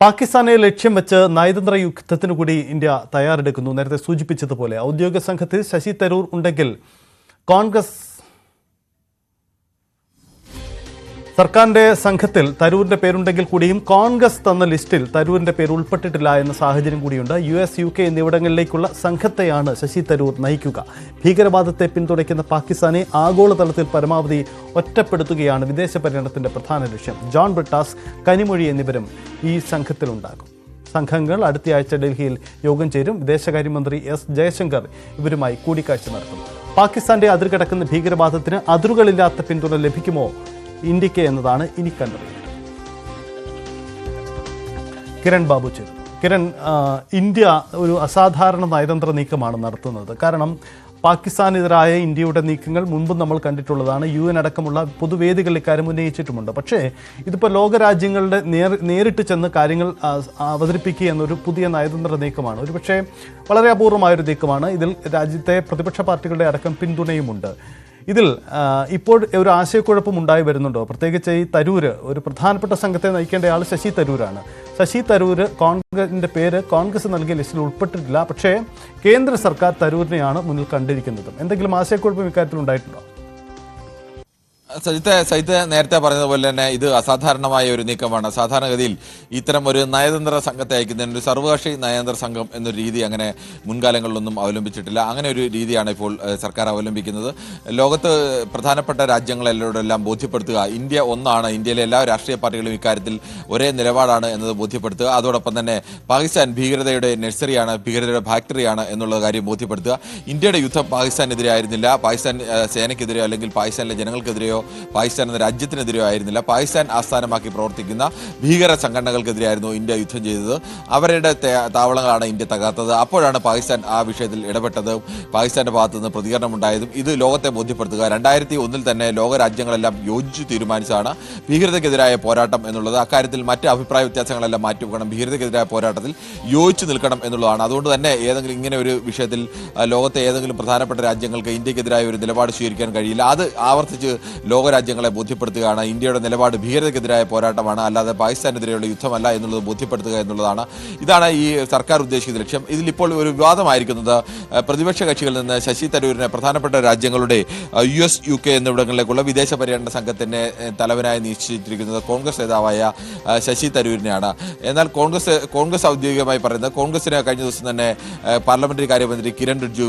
പാകിസ്ഥാനെ ലക്ഷ്യം വെച്ച് നയതന്ത്ര യുദ്ധത്തിനു കൂടി ഇന്ത്യ തയ്യാറെടുക്കുന്നു. നേരത്തെ സൂചിപ്പിച്ചതുപോലെ ഔദ്യോഗിക സംഘത്തിൽ ശശി തരൂർ ഉണ്ടെങ്കിൽ കോൺഗ്രസ് സർക്കാരിന്റെ സംഘത്തിൽ തരൂരിന്റെ പേരുണ്ടെങ്കിൽ കൂടിയും കോൺഗ്രസ് തന്ന ലിസ്റ്റിൽ തരൂരിന്റെ പേര് ഉൾപ്പെട്ടിട്ടില്ല എന്ന സാഹചര്യം കൂടിയുണ്ട്. യു എസ് യു കെ എന്നിവിടങ്ങളിലേക്കുള്ള സംഘത്തെയാണ് ശശി തരൂർ നയിക്കുക. ഭീകരവാദത്തെ പിന്തുണയ്ക്കുന്ന പാകിസ്ഥാനെ ആഗോളതലത്തിൽ പരമാവധി ഒറ്റപ്പെടുത്തുകയാണ് വിദേശ പര്യടനത്തിന്റെ പ്രധാന ലക്ഷ്യം. ജോൺ ബ്രിട്ടാസ് കനിമൊഴി എന്നിവരും ഈ സംഘത്തിലുണ്ടാകും. സംഘങ്ങൾ അടുത്തയാഴ്ച ഡൽഹിയിൽ യോഗം ചേരും. വിദേശകാര്യമന്ത്രി എസ് ജയശങ്കർ ഇവരുമായി കൂടിക്കാഴ്ച നടത്തും. പാകിസ്ഥാന്റെ അതിർകടക്കുന്ന ഭീകരവാദത്തിന് അതിരുകളില്ലാത്ത പിന്തുണ ലഭിക്കുമോ ഇന്ത്യയ്ക്ക് എന്നതാണ് ഇനി കണ്ടറിയുന്നത് കിരൺ ബാബു ചെയ്തു. കിരൺ ഇന്ത്യ ഒരു അസാധാരണ നയതന്ത്ര നീക്കമാണ് നടത്തുന്നത്. കാരണം പാകിസ്ഥാനെതിരായ ഇന്ത്യയുടെ നീക്കങ്ങൾ മുൻപും നമ്മൾ കണ്ടിട്ടുള്ളതാണ്. യു എൻ അടക്കമുള്ള പൊതുവേദികളിൽ ഇക്കാര്യം ഉന്നയിച്ചിട്ടുമുണ്ട്. പക്ഷേ ഇതിപ്പോൾ ലോകരാജ്യങ്ങളുടെ നേർ നേരിട്ട് ചെന്ന് കാര്യങ്ങൾ അവതരിപ്പിക്കുക എന്നൊരു പുതിയ നയതന്ത്ര നീക്കമാണ്. ഒരു പക്ഷേ വളരെ അപൂർവമായൊരു നീക്കമാണ്. ഇതിൽ രാജ്യത്തെ പ്രതിപക്ഷ പാർട്ടികളുടെ അടക്കം പിന്തുണയുമുണ്ട്. ഇതിൽ ഇപ്പോൾ ഒരു ആശയക്കുഴപ്പം ഉണ്ടായി വരുന്നുണ്ടോ? പ്രത്യേകിച്ച് ഈ തരൂര് ഒരു പ്രധാനപ്പെട്ട സംഘത്തെ നയിക്കേണ്ട ആൾ ശശി തരൂരാണ്. ശശി തരൂര് കോൺഗ്രസിന്റെ പേര് കോൺഗ്രസ് നൽകിയ ലിസ്റ്റിൽ ഉൾപ്പെട്ടിട്ടില്ല. പക്ഷേ കേന്ദ്ര സർക്കാർ തരൂരിനെയാണ് മുന്നിൽ കണ്ടിരിക്കുന്നത്. എന്തെങ്കിലും ആശയക്കുഴപ്പം ഇക്കാര്യത്തിൽ ഉണ്ടായിട്ടുണ്ടോ സജിത്ത് സജിത്ത് നേരത്തെ പറഞ്ഞതുപോലെ തന്നെ ഇത് അസാധാരണമായ ഒരു നീക്കമാണ്. സാധാരണഗതിയിൽ ഇത്തരം ഒരു നയതന്ത്ര സംഘത്തെ അയക്കുന്നതിന് ഒരു സർവകക്ഷി നയതന്ത്ര സംഘം എന്നൊരു രീതി അങ്ങനെ മുൻകാലങ്ങളിലൊന്നും അവലംബിച്ചിട്ടില്ല. അങ്ങനെ ഒരു രീതിയാണ് ഇപ്പോൾ സർക്കാർ അവലംബിക്കുന്നത്. ലോകത്ത് പ്രധാനപ്പെട്ട രാജ്യങ്ങളെല്ലാം ബോധ്യപ്പെടുത്തുക. ഇന്ത്യ ഒന്നാണ്. ഇന്ത്യയിലെ എല്ലാ രാഷ്ട്രീയ പാർട്ടികളും ഇക്കാര്യത്തിൽ ഒരേ നിലപാടാണ് എന്നത് ബോധ്യപ്പെടുത്തുക. അതോടൊപ്പം തന്നെ പാകിസ്ഥാൻ ഭീകരതയുടെ നഴ്സറിയാണ് ഭീകരതയുടെ ഫാക്ടറിയാണ് എന്നുള്ള കാര്യം ബോധ്യപ്പെടുത്തുക. ഇന്ത്യയുടെ യുദ്ധം പാകിസ്ഥാനെതിരെ ആയിരുന്നില്ല. പാകിസ്ഥാൻ സേനയ്ക്കെതിരെയോ അല്ലെങ്കിൽ പാകിസ്ഥാനിലെ ജനങ്ങൾക്കെതിരെയോ പാകിസ്ഥാൻ എന്ന രാജ്യത്തിനെതിരെയോ ആയിരുന്നില്ല. പാകിസ്ഥാൻ ആസ്ഥാനമാക്കി പ്രവർത്തിക്കുന്ന ഭീകര സംഘടനകൾക്കെതിരെയായിരുന്നു ഇന്ത്യ യുദ്ധം ചെയ്തത്. അവരുടെ താവളങ്ങളാണ് ഇന്ത്യ തകർത്തത്. അപ്പോഴാണ് പാകിസ്ഥാൻ ആ വിഷയത്തിൽ ഇടപെട്ടത്. പാകിസ്ഥാന്റെ ഭാഗത്ത് നിന്ന് പ്രതികരണം ഉണ്ടായതും ഇത് ലോകത്തെ ബോധ്യപ്പെടുത്തുക. രണ്ടായിരത്തി ഒന്നിൽ തന്നെ ലോകരാജ്യങ്ങളെല്ലാം യോജിച്ചു തീരുമാനിച്ചാണ് ഭീകരതയ്ക്കെതിരായ പോരാട്ടം എന്നുള്ളത്. അക്കാര്യത്തിൽ മറ്റ് അഭിപ്രായ വ്യത്യാസങ്ങളെല്ലാം മാറ്റിവെക്കണം. ഭീകരതയ്ക്കെതിരായ പോരാട്ടത്തിൽ യോജിച്ചു നിൽക്കണം എന്നുള്ളതാണ്. അതുകൊണ്ട് തന്നെ ഏതെങ്കിലും ഇങ്ങനെ ഒരു വിഷയത്തിൽ ലോകത്തെ ഏതെങ്കിലും പ്രധാനപ്പെട്ട രാജ്യങ്ങൾക്ക് ഇന്ത്യക്കെതിരായ ഒരു നിലപാട് സ്വീകരിക്കാൻ കഴിയില്ല. അത് ആവർത്തിച്ച് ലോകരാജ്യങ്ങളെ ബോധ്യപ്പെടുത്തുകയാണ്. ഇന്ത്യയുടെ നിലപാട് ഭീകരതയ്ക്കെതിരായ പോരാട്ടമാണ്. അല്ലാതെ പാകിസ്ഥാനെതിരെയുള്ള യുദ്ധമല്ല എന്നുള്ളത് ബോധ്യപ്പെടുത്തുക എന്നുള്ളതാണ്. ഇതാണ് ഈ സർക്കാർ ഉദ്ദേശിക്കുന്ന ലക്ഷ്യം. ഇതിലിപ്പോൾ ഒരു വിവാദമായിരിക്കുന്നത് പ്രതിപക്ഷ കക്ഷികളിൽ നിന്ന് ശശി തരൂരിനെ പ്രധാനപ്പെട്ട രാജ്യങ്ങളുടെ യു എസ് യു കെ എന്നിവിടങ്ങളിലേക്കുള്ള വിദേശ പര്യടന സംഘത്തിന്റെ തലവനായി നിശ്ചയിച്ചിരിക്കുന്നത് കോൺഗ്രസ് നേതാവായ ശശി തരൂരിനെയാണ്. എന്നാൽ കോൺഗ്രസ് കോൺഗ്രസ് ഔദ്യോഗികമായി പറയുന്നത് കോൺഗ്രസിന് കഴിഞ്ഞ ദിവസം തന്നെ പാർലമെന്ററി കാര്യമന്ത്രി കിരൺ റിജ്ജു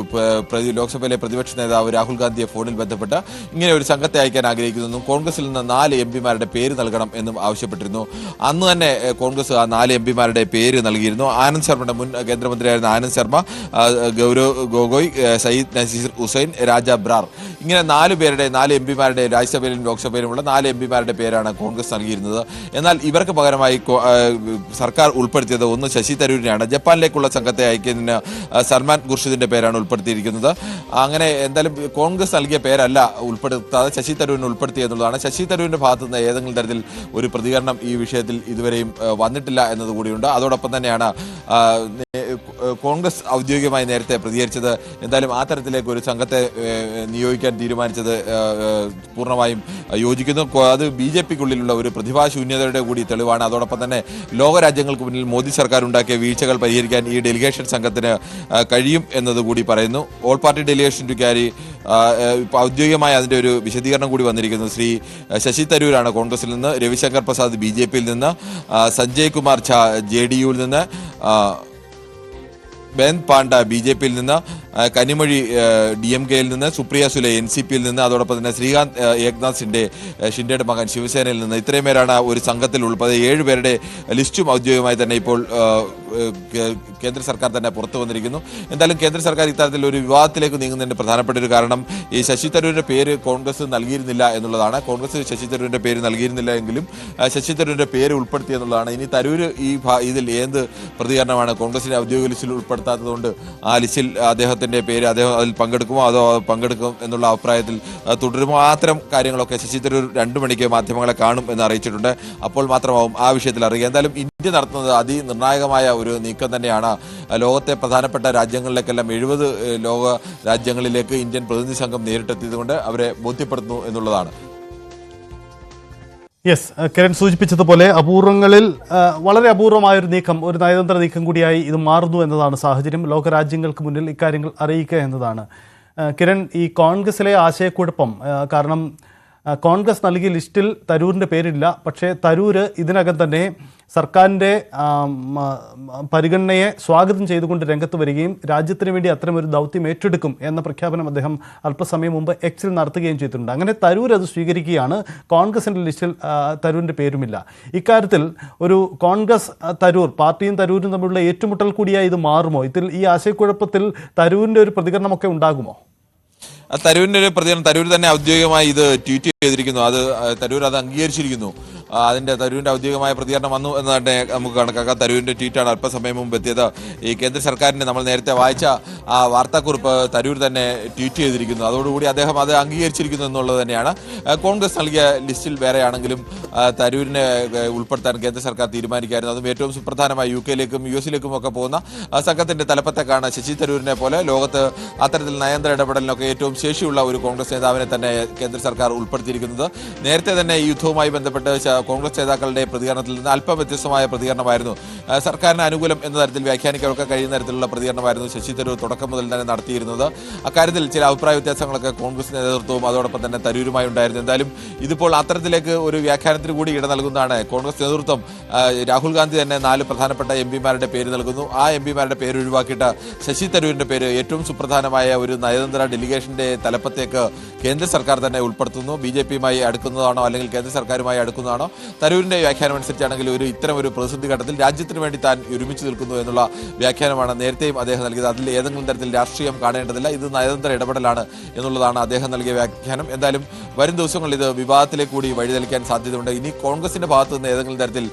ലോക്സഭയിലെ പ്രതിപക്ഷ നേതാവ് രാഹുൽ ഗാന്ധിയെ ഫോണിൽ ബന്ധപ്പെട്ട് ഇങ്ങനെ ഒരു സംഘത്തെ അയക്കാൻ ആഗ്രഹിക്കുന്നെന്നും കോൺഗ്രസിൽ നിന്ന് നാല് എം പിമാരുടെ പേര് നൽകണം എന്നും ആവശ്യപ്പെട്ടിരുന്നു. അന്ന് തന്നെ കോൺഗ്രസ് ആ നാല് എം പിമാരുടെ പേര് നൽകിയിരുന്നു. ആനന്ദ് ശർമ്മയുടെ മുൻ കേന്ദ്രമന്ത്രിയായിരുന്ന ആനന്ദ് ശർമ്മ ഗൗരവ് ഗൊഗോയ് സയ്യിദ് നസീർ ഹുസൈൻ രാജ ബ്രാർ. ഇങ്ങനെ നാല് പേരുടെ നാല് എം പിമാരുടെ രാജ്യസഭയിലും ലോക്സഭയിലുമുള്ള നാല് എം പിമാരുടെ പേരാണ് കോൺഗ്രസ് നൽകിയിരുന്നത്. എന്നാൽ ഇവർക്ക് പകരമായി സർക്കാർ ഉൾപ്പെടുത്തിയത് ഒന്ന് ശശി തരൂരിനെയാണ്. ജപ്പാനിലേക്കുള്ള സംഘത്തെ അയക്കുന്നതിന് സൽമാൻ ഖുർഷിദിന്റെ പേരാണ് ഉൾപ്പെടുത്തിയിരിക്കുന്നത്. അങ്ങനെ എന്തായാലും കോൺഗ്രസ് നൽകിയ പേരല്ല ഉൾപ്പെടുത്താതെ ശശി തരൂരിനെ ഉൾപ്പെടുത്തി എന്നുള്ളതാണ്. ശശി തരൂരിന്റെ ഭാഗത്തു നിന്ന് ഏതെങ്കിലും തരത്തിൽ ഒരു പ്രതികരണം ഈ വിഷയത്തിൽ ഇതുവരെയും വന്നിട്ടില്ല എന്നതുകൂടിയുണ്ട് അതോടൊപ്പം തന്നെയാണ് കോൺഗ്രസ് ഔദ്യോഗികമായി നേരത്തെ പ്രതികരിച്ചത്. എന്തായാലും ആ തരത്തിലേക്ക് ഒരു സംഘത്തെ നിയോഗിക്കാൻ തീരുമാനിച്ചത് പൂർണമായും യോജിക്കുന്നു. അത് ബി ജെ പിക്കുള്ളിലുള്ള ഒരു പ്രതിഭാശൂന്യതയുടെ കൂടി തെളിവാണ്. അതോടൊപ്പം തന്നെ ലോകരാജ്യങ്ങൾക്ക് മുന്നിൽ മോദി സർക്കാർ ഉണ്ടാക്കിയ വീഴ്ചകൾ പരിഹരിക്കാൻ ഈ ഡെലിഗേഷൻ സംഘത്തിന് കഴിയും എന്നതുകൂടി പറയുന്നു. All party delegation to carry ഔദ്യോഗികമായി അതിന്റെ ഒരു വിശദീകരണം കൂടി വന്നിരിക്കുന്നത് ശ്രീ ശശി തരൂരാണ് കോൺഗ്രസിൽ നിന്ന് രവിശങ്കർ പ്രസാദ് ബി ജെ പിയിൽ നിന്ന് സഞ്ജയ് കുമാർ ഝാ ജെ ഡി യുവിൽ നിന്ന് ബെൻ പാണ്ഡ ബി ജെ പിയിൽ നിന്ന് കനിമൊഴി ഡി എം കെയിൽ നിന്ന് സുപ്രിയ സുലെ എൻ സി പിയിൽ നിന്ന് അതോടൊപ്പം തന്നെ ശ്രീകാന്ത് ഏക്നാഥ് ഷിൻഡെ ഷിൻഡയുടെ മകൻ ശിവസേനയിൽ നിന്ന് ഇത്രയും പേരാണ് ഒരു സംഘത്തിൽ ഉൾപ്പെടെ ഏഴ് പേരുടെ ലിസ്റ്റും ഔദ്യോഗികമായി തന്നെ ഇപ്പോൾ കേന്ദ്ര സർക്കാർ തന്നെ പുറത്തു വന്നിരിക്കുന്നു. എന്തായാലും കേന്ദ്ര സർക്കാർ ഇത്തരത്തിൽ ഒരു വിവാദത്തിലേക്ക് നീങ്ങുന്നതിന്റെ പ്രധാനപ്പെട്ട ഒരു കാരണം ഈ ശശി തരൂരിന്റെ പേര് കോൺഗ്രസ് നൽകിയിരുന്നില്ല എന്നുള്ളതാണ്. കോൺഗ്രസ് ശശി തരൂരിന്റെ പേര് നൽകിയിരുന്നില്ല എങ്കിലും ശശി തരൂരിന്റെ പേര് ഉൾപ്പെടുത്തി എന്നുള്ളതാണ്. ഇനി തരൂർ ഈ ഇതിൽ ഏത് പ്രതികരണമാണ് കോൺഗ്രസിന്റെ ഔദ്യോഗിക ലിസ്റ്റിൽ ഉൾപ്പെടുത്താത്തതുകൊണ്ട് ആ ലിസ്റ്റിൽ അദ്ദേഹത്തിന്റെ പേര് അദ്ദേഹം അതിൽ പങ്കെടുക്കുമോ അതോ പങ്കെടുക്കും എന്നുള്ള അഭിപ്രായത്തിൽ തുടരുമോ? അത്തരം കാര്യങ്ങളൊക്കെ ശശി തരൂർ രണ്ടു മണിക്ക് മാധ്യമങ്ങളെ കാണും എന്ന് അറിയിച്ചിട്ടുണ്ട്. അപ്പോൾ മാത്രമാവും ആ വിഷയത്തിൽ അറിയുക. എന്തായാലും ഇന്ത്യ നടത്തുന്നത് അതിനിർണായകമായ ഒരു നീക്കം തന്നെയാണ്. ലോകത്തെ പ്രധാനപ്പെട്ട രാജ്യങ്ങളിലേക്കെല്ലാം എഴുപത് ലോക രാജ്യങ്ങളിലേക്ക് ഇന്ത്യൻ പ്രതിനിധി സംഘം നേരിട്ടെത്തിയതുകൊണ്ട് അവരെ ബോധ്യപ്പെടുത്തുന്നു എന്നുള്ളതാണ്. യെസ് കിരൺ സൂചിപ്പിച്ചതുപോലെ അപൂർവങ്ങളിൽ വളരെ അപൂർവമായ ഒരു നീക്കം ഒരു നയതന്ത്ര നീക്കം കൂടിയായി ഇത് മാറുന്നു എന്നതാണ് സാഹചര്യം. ലോകരാജ്യങ്ങൾക്ക് മുന്നിൽ ഇക്കാര്യങ്ങൾ അറിയിക്കുക എന്നതാണ്. കിരൺ ഈ കോൺഗ്രസിലെ ആശയക്കുഴപ്പം കാരണം കോൺഗ്രസ് നൽകിയ ലിസ്റ്റിൽ തരൂരിന്റെ പേരില്ല. പക്ഷേ തരൂര് ഇതിനകം തന്നെ സർക്കാരിന്റെ പരിഗണനയെ സ്വാഗതം ചെയ്തുകൊണ്ട് രംഗത്ത് വരികയും രാജ്യത്തിന് വേണ്ടി അത്തരമൊരു ദൗത്യം ഏറ്റെടുക്കും എന്ന പ്രഖ്യാപനം അദ്ദേഹം അല്പസമയം മുമ്പ് എക്സിൽ നടത്തുകയും ചെയ്തിട്ടുണ്ട്. അങ്ങനെ തരൂർ അത് സ്വീകരിക്കുകയാണ്. കോൺഗ്രസിന്റെ ലിസ്റ്റിൽ തരൂരിന്റെ പേരുമില്ല. ഇക്കാര്യത്തിൽ ഒരു കോൺഗ്രസ് തരൂർ പാർട്ടിയും തരൂരും തമ്മിലുള്ള ഏറ്റുമുട്ടൽ കൂടിയായി ഇത് മാറുമോ? ഇതിൽ ഈ ആശയക്കുഴപ്പത്തിൽ തരൂരിന്റെ ഒരു പ്രതികരണമൊക്കെ ഉണ്ടാകുമോ? തരൂരിന്റെ ഒരു പ്രതികരണം. തരൂർ തന്നെ ഔദ്യോഗികമായി ഇത് ട്വീറ്റ് ചെയ്തിരിക്കുന്നു. അത് തരൂർ അത് അംഗീകരിച്ചിരിക്കുന്നു. ആ, തരൂരിന്റെ ഔദ്യോഗികമായ പ്രതികരണം വന്നു എന്ന് തന്നെ നമുക്ക് കണക്കാക്കാം. തരൂരിന്റെ ട്വീറ്റാണ് അല്പസമയം മുമ്പ് എത്തിയത്. ഈ കേന്ദ്ര സർക്കാരിന്റെ നമ്മൾ നേരത്തെ വായിച്ച ആ വാർത്താക്കുറിപ്പ് തരൂർ തന്നെ ട്വീറ്റ് ചെയ്തിരിക്കുന്നു. അതോടുകൂടി അദ്ദേഹം അത് അംഗീകരിച്ചിരിക്കുന്നു എന്നുള്ളത് തന്നെയാണ്. കോൺഗ്രസ് നൽകിയ ലിസ്റ്റിൽ വേറെയാണെങ്കിലും തരൂരിനെ ഉൾപ്പെടുത്താൻ കേന്ദ്ര സർക്കാർ തീരുമാനിക്കായിരുന്നു. അതും ഏറ്റവും സുപ്രധാനമായി യു കെയിലേക്കും യു എസിലേക്കും ഒക്കെ പോകുന്ന സംഘത്തിന്റെ തലപ്പത്തെ തലപ്പത്തേക്കാണ് ശശി തരൂരിനെ പോലെ ലോകത്ത് അത്തരത്തിൽ നയന്ത്ര ഇടപെടലിനൊക്കെ ഏറ്റവും ശേഷിയുള്ള ഒരു കോൺഗ്രസ് നേതാവിനെ തന്നെ കേന്ദ്ര സർക്കാർ ഉൾപ്പെടുത്തിയിരിക്കുന്നത്. നേരത്തെ തന്നെ ഈ യുദ്ധവുമായി ബന്ധപ്പെട്ട് കോൺഗ്രസ് നേതാക്കളുടെ പ്രതികരണത്തിൽ നിന്ന് അല്പം വ്യത്യസ്തമായ പ്രതികരണമായിരുന്നു. സർക്കാരിന് അനുകൂലം എന്ന തരത്തിൽ വ്യാഖ്യാനിക്കാനൊക്കെ കഴിയുന്ന തരത്തിലുള്ള പ്രതികരണമായിരുന്നു ശശി തരൂർ തുടക്കം മുതൽ തന്നെ നടത്തിയിരുന്നത്. അക്കാര്യത്തിൽ ചില അഭിപ്രായ വ്യത്യാസങ്ങളൊക്കെ കോൺഗ്രസ് നേതൃത്വവും അതോടൊപ്പം തന്നെ തരൂരുമായി ഉണ്ടായിരുന്നു. എന്തായാലും ഇതിപ്പോൾ അത്തരത്തിലേക്ക് ഒരു വ്യാഖ്യാനത്തിന് കൂടി ഇട നൽകുന്നതാണ് കോൺഗ്രസ് നേതൃത്വം. രാഹുൽ ഗാന്ധി തന്നെ നാല് പ്രധാനപ്പെട്ട എം പിമാരുടെ പേര് നൽകുന്നു. ആ എം പിമാരുടെ പേര് ഒഴിവാക്കിയിട്ട് ശശി തരൂരിന്റെ പേര് ഏറ്റവും സുപ്രധാനമായ ഒരു നയതന്ത്ര ഡെലിഗേഷന്റെ തലപ്പത്തേക്ക് കേന്ദ്ര സർക്കാർ തന്നെ ഉൾപ്പെടുത്തുന്നു. ബി ജെ പിയുമായി അടുക്കുന്നതാണോ അല്ലെങ്കിൽ കേന്ദ്ര സർക്കാരുമായി അടുക്കുന്നതാണോ? തരൂരിന്റെ വ്യാഖ്യാനം അനുസരിച്ചാണെങ്കിൽ ഒരു ഇത്തരം ഒരു പ്രതിസന്ധി ഘട്ടത്തിൽ രാജ്യത്തിന് വേണ്ടി താൻ ഒരുമിച്ച് നിൽക്കുന്നു എന്നുള്ള വ്യാഖ്യാനമാണ് നേരത്തെയും അദ്ദേഹം നൽകിയത്. അതിൽ ഏതെങ്കിലും തരത്തിൽ രാഷ്ട്രീയം കാണേണ്ടതില്ല. ഇത് നയതന്ത്ര ഇടപെടലാണ് എന്നുള്ളതാണ് അദ്ദേഹം നൽകിയ വ്യാഖ്യാനം. എന്തായാലും വരും ദിവസങ്ങളിൽ ഇത് വിവാദത്തിലേക്ക് കൂടി വഴിതെളിക്കാൻ സാധ്യതയുണ്ട്. ഇനി കോൺഗ്രസിന്റെ ഭാഗത്തു നിന്ന് ഏതെങ്കിലും തരത്തിൽ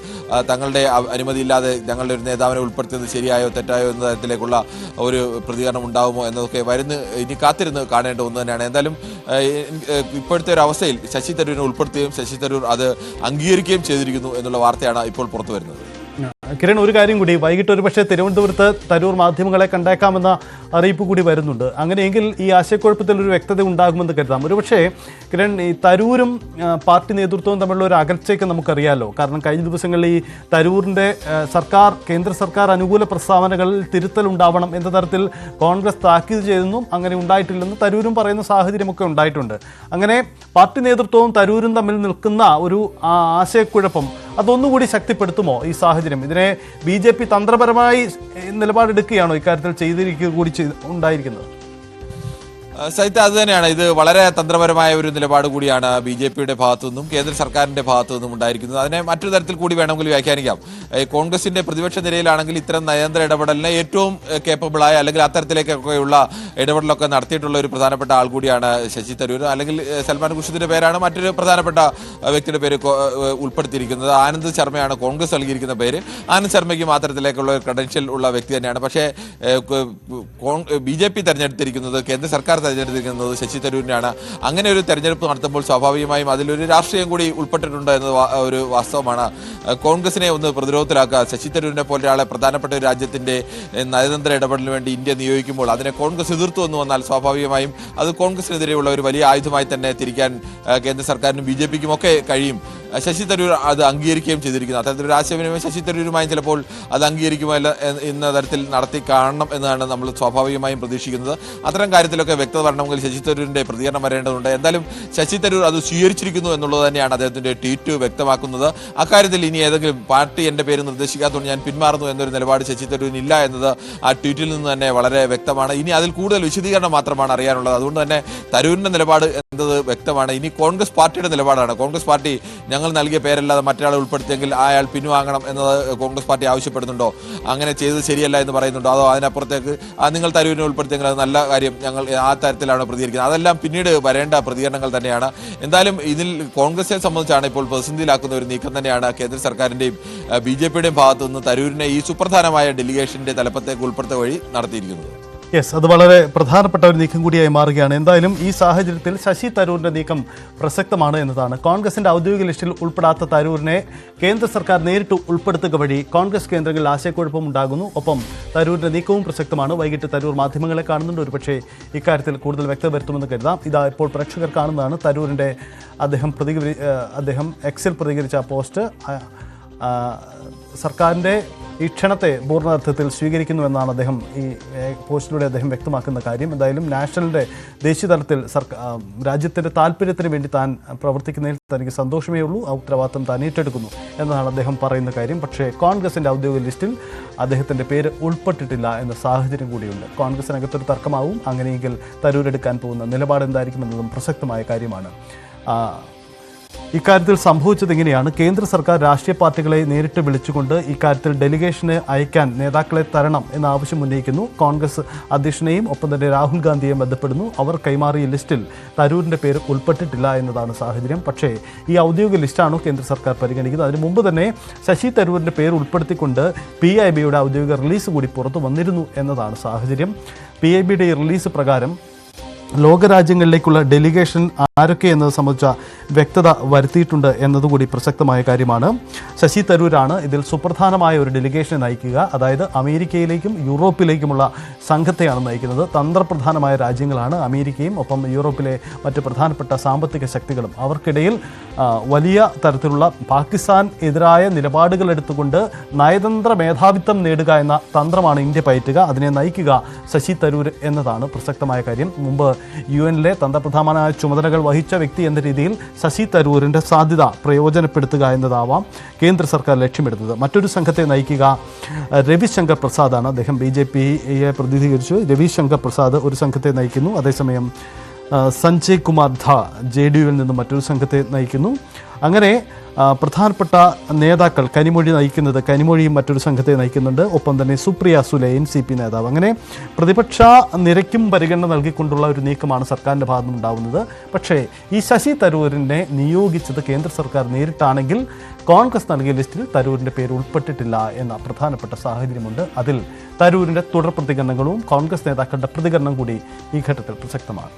തങ്ങളുടെ അനുമതിയില്ലാതെ ഞങ്ങളുടെ ഒരു നേതാവിനെ ഉൾപ്പെടുത്തിയത് ശരിയായോ തെറ്റായോ എന്ന തരത്തിലേക്കുള്ള ഒരു പ്രതികരണം ഉണ്ടാകുമോ എന്നതൊക്കെ വരുന്ന ഇനി കാത്തിരുന്ന് കാണേണ്ട ഒന്ന് തന്നെയാണ്. എന്തായാലും ഇപ്പോഴത്തെ ഒരു അവസ്ഥയിൽ ശശി തരൂരിനെ ഉൾപ്പെടുത്തുകയും ശശി തരൂർ അത് അംഗീകരിക്കുകയും ചെയ്തിരിക്കുന്നു എന്നുള്ള വാർത്തയാണ് ഇപ്പോൾ പുറത്തു വരുന്നത് കിരൺ ഒരു കാര്യം കൂടി. വൈകിട്ട് ഒരു പക്ഷേ തിരുവനന്തപുരത്ത് തരൂർ മാധ്യമങ്ങളെ കണ്ടേക്കാമെന്ന അറിയിപ്പ് കൂടി വരുന്നുണ്ട്. അങ്ങനെയെങ്കിൽ ഈ ആശയക്കുഴപ്പത്തിൽ ഒരു വ്യക്തത ഉണ്ടാകുമെന്ന് കരുതാം. ഒരുപക്ഷേ കിരൺ ഈ തരൂരും പാർട്ടി നേതൃത്വവും തമ്മിലുള്ള ഒരു അകൽച്ചയൊക്കെ നമുക്കറിയാലോ. കാരണം കഴിഞ്ഞ ദിവസങ്ങളിൽ ഈ തരൂരിന്റെ ആ, സർക്കാർ കേന്ദ്ര സർക്കാർ അനുകൂല പ്രസ്താവനകളിൽ തിരുത്തലുണ്ടാവണം എന്ന തരത്തിൽ കോൺഗ്രസ് താക്കീത് ചെയ്തെന്നും അങ്ങനെ ഉണ്ടായിട്ടില്ലെന്ന് തരൂരും പറയുന്ന സാഹചര്യമൊക്കെ ഉണ്ടായിട്ടുണ്ട്. അങ്ങനെ പാർട്ടി നേതൃത്വവും തരൂരും തമ്മിൽ നിൽക്കുന്ന ഒരു ആശയക്കുഴപ്പം അതൊന്നുകൂടി ശക്തിപ്പെടുത്തുമോ ഈ സാഹചര്യം? ഇതിനെ ബി തന്ത്രപരമായി നിലപാടെടുക്കുകയാണോ ഇക്കാര്യത്തിൽ ചെയ്തിരിക്കുക കൂടി ഉണ്ടായിരിക്കുന്നത്? സഹിත അത് തന്നെയാണ്. ഇത് വളരെ തന്ത്രപരമായ ഒരു നിലപാട് കൂടിയാണ് ബി ജെ പിയുടെ ഭാഗത്തു നിന്നും കേന്ദ്ര സർക്കാരിന്റെ ഭാഗത്തു നിന്നും ഉണ്ടായിരിക്കുന്നത്. അതിനെ മറ്റൊരു തരത്തിൽ കൂടി വേണമെങ്കിൽ വ്യാഖ്യാനിക്കാം. കോൺഗ്രസിന്റെ പ്രതിപക്ഷ നിരയിലാണെങ്കിൽ ഇത്തരം നയതന്ത്ര ഇടപെടലിനെ ഏറ്റവും കേപ്പബിളായ അല്ലെങ്കിൽ അത്തരത്തിലേക്കൊക്കെയുള്ള ഇടപെടലൊക്കെ നടത്തിയിട്ടുള്ള ഒരു പ്രധാനപ്പെട്ട ആൾ കൂടിയാണ് ശശി തരൂർ. അല്ലെങ്കിൽ സൽമാൻ ഖുഷിദിന്റെ പേരാണ് മറ്റൊരു പ്രധാനപ്പെട്ട വ്യക്തിയുടെ പേര് ഉൾപ്പെടുത്തിയിരിക്കുന്നത്. ആനന്ദ് ശർമ്മയാണ് കോൺഗ്രസ് നൽകിയിരിക്കുന്ന പേര്. ആനന്ദ് ശർമ്മയ്ക്ക് മാത്രത്തിലേക്കുള്ള ക്രെഡൻഷ്യൽ ഉള്ള വ്യക്തി തന്നെയാണ്. പക്ഷേ ബി ജെ പി തെരഞ്ഞെടുത്തിരിക്കുന്നത് കേന്ദ്ര സർക്കാർ തെരഞ്ഞെടുത്തിരിക്കുന്നത് ശശി തരൂരിനെയാണ് അങ്ങനെ ഒരു തെരഞ്ഞെടുപ്പ് നടത്തുമ്പോൾ സ്വാഭാവികമായും അതിലൊരു രാഷ്ട്രീയം കൂടി ഉൾപ്പെട്ടിട്ടുണ്ട് എന്നത് ഒരു വാസ്തവമാണ്. കോൺഗ്രസിനെ ഒന്ന് പ്രതിരോധത്തിലാക്കുക. ശശി തരൂരിനെ പോലെ ഒരാളെ പ്രധാനപ്പെട്ട ഒരു രാജ്യത്തിന്റെ നയതന്ത്ര ഇടപെടലിന് വേണ്ടി ഇന്ത്യ നിയോഗിക്കുമ്പോൾ അതിനെ കോൺഗ്രസ് എതിർത്തു എന്ന് വന്നാൽ സ്വാഭാവികമായും അത് കോൺഗ്രസിനെതിരെയുള്ള ഒരു വലിയ ആയുധമായി തന്നെ തിരിക്കാൻ കേന്ദ്ര സർക്കാരിനും ബി ജെ പിക്കും ഒക്കെ കഴിയും. ശശി തരൂർ അത് അംഗീകരിക്കുകയും ചെയ്തിരിക്കുന്നു. അത്തരത്തിലൊരു ആശയവിനിമയം ശശി തരൂരുമായും ചിലപ്പോൾ അത് അംഗീകരിക്കുമല്ല എന്ന തരത്തിൽ നടത്തി കാണണം എന്നാണ് നമ്മൾ സ്വാഭാവികമായും പ്രതീക്ഷിക്കുന്നത്. അത്തരം കാര്യത്തിലൊക്കെ വ്യക്തത വരണമെങ്കിൽ ശശി തരൂരിന്റെ പ്രതികരണം വരേണ്ടതുണ്ട്. എന്തായാലും ശശി തരൂർ അത് സ്വീകരിച്ചിരിക്കുന്നു എന്നുള്ളത് തന്നെയാണ് അദ്ദേഹത്തിന്റെ ട്വീറ്റ് വ്യക്തമാക്കുന്നത്. അക്കാര്യത്തിൽ ഇനി ഏതെങ്കിലും പാർട്ടി എന്റെ പേര് നിർദ്ദേശിക്കാത്തതുകൊണ്ട് ഞാൻ പിന്മാറുന്നു എന്നൊരു നിലപാട് ശശി തരൂരിന് ഇല്ല എന്നത് ആ ട്വീറ്റിൽ നിന്ന് തന്നെ വളരെ വ്യക്തമാണ്. ഇനി അതിൽ കൂടുതൽ വിശദീകരണം മാത്രമാണ് അറിയാനുള്ളത്. അതുകൊണ്ട് തന്നെ തരൂരിന്റെ നിലപാട് എന്നത് വ്യക്തമാണ്. ഇനി കോൺഗ്രസ് പാർട്ടിയുടെ നിലപാടാണ്. കോൺഗ്രസ് പാർട്ടി ഞങ്ങൾ നൽകിയ പേരല്ലാതെ മറ്റൊരാളെ ഉൾപ്പെടുത്തിയെങ്കിൽ അയാൾ പിൻവാങ്ങണം എന്നത് കോൺഗ്രസ് പാർട്ടി ആവശ്യപ്പെടുന്നുണ്ടോ? അങ്ങനെ ചെയ്തത് ശരിയല്ല എന്ന് പറയുന്നുണ്ടോ? അതോ അതിനപ്പുറത്തേക്ക് നിങ്ങൾ തരൂരിനെ ഉൾപ്പെടുത്തിയെങ്കിൽ അത് നല്ല കാര്യം ഞങ്ങൾ ആ തരത്തിലാണ് പ്രതികരിക്കുന്നത്. അതെല്ലാം പിന്നീട് വരേണ്ട പ്രതികരണങ്ങൾ തന്നെയാണ്. എന്തായാലും ഇതിൽ കോൺഗ്രസിനെ സംബന്ധിച്ചാണ് ഇപ്പോൾ പ്രതിസന്ധിയിലാക്കുന്ന ഒരു നീക്കം തന്നെയാണ് കേന്ദ്ര സർക്കാരിന്റെയും ബി ജെ പിയുടെയും ഭാഗത്തു നിന്ന് തരൂരിനെ ഈ സുപ്രധാനമായ ഡെലിഗേഷന്റെ തലപ്പത്തേക്ക് ഉൾപ്പെടുത്തുക വഴി നടത്തിയിരിക്കുന്നത്. യെസ് അത് വളരെ പ്രധാനപ്പെട്ട ഒരു നീക്കം കൂടിയായി മാറുകയാണ്. എന്തായാലും ഈ സാഹചര്യത്തിൽ ശശി തരൂരിന്റെ നീക്കം പ്രസക്തമാണ് എന്നതാണ്. കോൺഗ്രസിന്റെ ഔദ്യോഗിക ലിസ്റ്റിൽ ഉൾപ്പെടാത്ത തരൂരിനെ കേന്ദ്ര സർക്കാർ നേരിട്ട് ഉൾപ്പെടുത്തുക വഴി കോൺഗ്രസ് കേന്ദ്രങ്ങളിൽ ആശയക്കുഴപ്പം ഉണ്ടാകുന്നു. ഒപ്പം തരൂരിന്റെ നീക്കവും പ്രസക്തമാണ്. വൈകിട്ട് തരൂർ മാധ്യമങ്ങളെ കാണുന്നുണ്ട്. ഒരുപക്ഷെ ഇക്കാര്യത്തിൽ കൂടുതൽ വ്യക്തത വരുത്തുമെന്ന് കരുതാം. ഇതാ ഇപ്പോൾ പ്രേക്ഷകർ കാണുന്നതാണ്. തരൂരിന്റെ അദ്ദേഹം പ്രതികരി അദ്ദേഹം എക്സിൽ പ്രതികരിച്ച പോസ്റ്റ്. സർക്കാരിന്റെ ഈ ക്ഷണത്തെ പൂർണാർത്ഥത്തിൽ സ്വീകരിക്കുന്നുവെന്നാണ് അദ്ദേഹം ഈ പോസ്റ്റിലൂടെ അദ്ദേഹം വ്യക്തമാക്കുന്ന കാര്യം. എന്തായാലും നാഷണലിന്റെ ദേശീയ തലത്തിൽ സർക്കാർ രാജ്യത്തിന്റെ താല്പര്യത്തിന് വേണ്ടി താൻ പ്രവർത്തിക്കുന്നതിൽ തനിക്ക് സന്തോഷമേ ഉള്ളൂ. ആ ഉത്തരവാദിത്തം താൻ ഏറ്റെടുക്കുന്നു എന്നതാണ് അദ്ദേഹം പറയുന്ന കാര്യം. പക്ഷേ കോൺഗ്രസിന്റെ ഔദ്യോഗിക ലിസ്റ്റിൽ അദ്ദേഹത്തിന്റെ പേര് ഉൾപ്പെട്ടിട്ടില്ല എന്ന സാഹചര്യം കൂടിയുണ്ട്. കോൺഗ്രസിനകത്തൊരു തർക്കമാവും. അങ്ങനെയെങ്കിൽ തരൂരെടുക്കാൻ പോകുന്ന നിലപാട് എന്തായിരിക്കുമെന്നതും പ്രസക്തമായ കാര്യമാണ്. ഇക്കാര്യത്തിൽ സംഭവിച്ചത് എങ്ങനെയാണ് കേന്ദ്ര സർക്കാർ രാഷ്ട്രീയ പാർട്ടികളെ നേരിട്ട് വിളിച്ചുകൊണ്ട് ഇക്കാര്യത്തിൽ ഡെലിഗേഷന് അയക്കാൻ നേതാക്കളെ തരണം എന്ന ആവശ്യം ഉന്നയിക്കുന്നു. കോൺഗ്രസ് അധ്യക്ഷനെയും ഒപ്പം തന്നെ രാഹുൽ ഗാന്ധിയെയും ബന്ധപ്പെടുന്നു. അവർ കൈമാറിയ ലിസ്റ്റിൽ തരൂരിന്റെ പേര് ഉൾപ്പെട്ടിട്ടില്ല എന്നതാണ് സാഹചര്യം. പക്ഷേ ഈ ഔദ്യോഗിക ലിസ്റ്റാണോ കേന്ദ്ര സർക്കാർ പരിഗണിക്കുന്നത്? അതിന് മുമ്പ് തന്നെ ശശി തരൂരിന്റെ പേര് ഉൾപ്പെടുത്തിക്കൊണ്ട് പി ഐ ബിയുടെ ഔദ്യോഗിക റിലീസ് കൂടി പുറത്തു വന്നിരുന്നു എന്നതാണ് സാഹചര്യം. പി ഐ ബിയുടെ ഈ റിലീസ് പ്രകാരം ലോകരാജ്യങ്ങളിലേക്കുള്ള ഡെലിഗേഷൻ ആരൊക്കെ എന്നത് സംബന്ധിച്ച വ്യക്തത വരുത്തിയിട്ടുണ്ട് എന്നതുകൂടി പ്രസക്തമായ കാര്യമാണ്. ശശി തരൂരാണ് ഇതിൽ സുപ്രധാനമായ ഒരു ഡെലിഗേഷനെ നയിക്കുക. അതായത് അമേരിക്കയിലേക്കും യൂറോപ്പിലേക്കുമുള്ള സംഘത്തെയാണ് നയിക്കുന്നത്. തന്ത്രപ്രധാനമായ രാജ്യങ്ങളാണ് അമേരിക്കയും ഒപ്പം യൂറോപ്പിലെ മറ്റ് പ്രധാനപ്പെട്ട സാമ്പത്തിക ശക്തികളും. അവർക്കിടയിൽ വലിയ തരത്തിലുള്ള പാകിസ്ഥാൻ എതിരായ നിലപാടുകൾ എടുത്തുകൊണ്ട് നയതന്ത്ര മേധാവിത്വം നേടുക എന്ന തന്ത്രമാണ് ഇന്ത്യ പയറ്റുക. അതിനെ നയിക്കുക ശശി തരൂർ എന്നതാണ് പ്രസക്തമായ കാര്യം. മുമ്പ് യു എനിലെ തന്ത്രപ്രധാനമായ ചുമതലകൾ വഹിച്ച വ്യക്തി എന്ന രീതിയിൽ ശശി തരൂരിന്റെ സാധ്യത പ്രയോജനപ്പെടുത്തുക എന്നതാവാം കേന്ദ്ര സർക്കാർ ലക്ഷ്യമിടുന്നത്. മറ്റൊരു സംഘത്തെ നയിക്കുക രവിശങ്കർ പ്രസാദാണ്. അദ്ദേഹം ബി ജെ പിയെ പ്രതിനിധീകരിച്ചു. രവിശങ്കർ പ്രസാദ് ഒരു സംഘത്തെ നയിക്കുന്നു. അതേസമയം സഞ്ജയ് കുമാർ ധ ജെ ഡി യുവിൽ നിന്ന് മറ്റൊരു സംഘത്തെ നയിക്കുന്നു. അങ്ങനെ പ്രധാനപ്പെട്ട നേതാക്കൾ കനിമൊഴി നയിക്കുന്നത് കനിമൊഴിയും മറ്റൊരു സംഘത്തെ നയിക്കുന്നുണ്ട്. ഒപ്പം തന്നെ Supriya Sule N C P നേതാവ്. അങ്ങനെ പ്രതിപക്ഷ നിരക്കും പരിഗണന നൽകിക്കൊണ്ടുള്ള ഒരു നീക്കമാണ് സർക്കാരിന്റെ ഭാഗത്തു നിന്നുണ്ടാവുന്നത്. പക്ഷേ ഈ ശശി തരൂരിനെ നിയോഗിച്ചത് കേന്ദ്ര സർക്കാർ നേരിട്ടാണെങ്കിൽ കോൺഗ്രസ് നൽകിയ ലിസ്റ്റിൽ തരൂരിന്റെ പേര് ഉൾപ്പെട്ടിട്ടില്ല എന്ന പ്രധാനപ്പെട്ട സാഹചര്യമുണ്ട്. അതിൽ തരൂരിന്റെ തുടർ പ്രതികരണങ്ങളും കോൺഗ്രസ് നേതാക്കളുടെ പ്രതികരണം കൂടി ഈ ഘട്ടത്തിൽ പ്രസക്തമാണ്.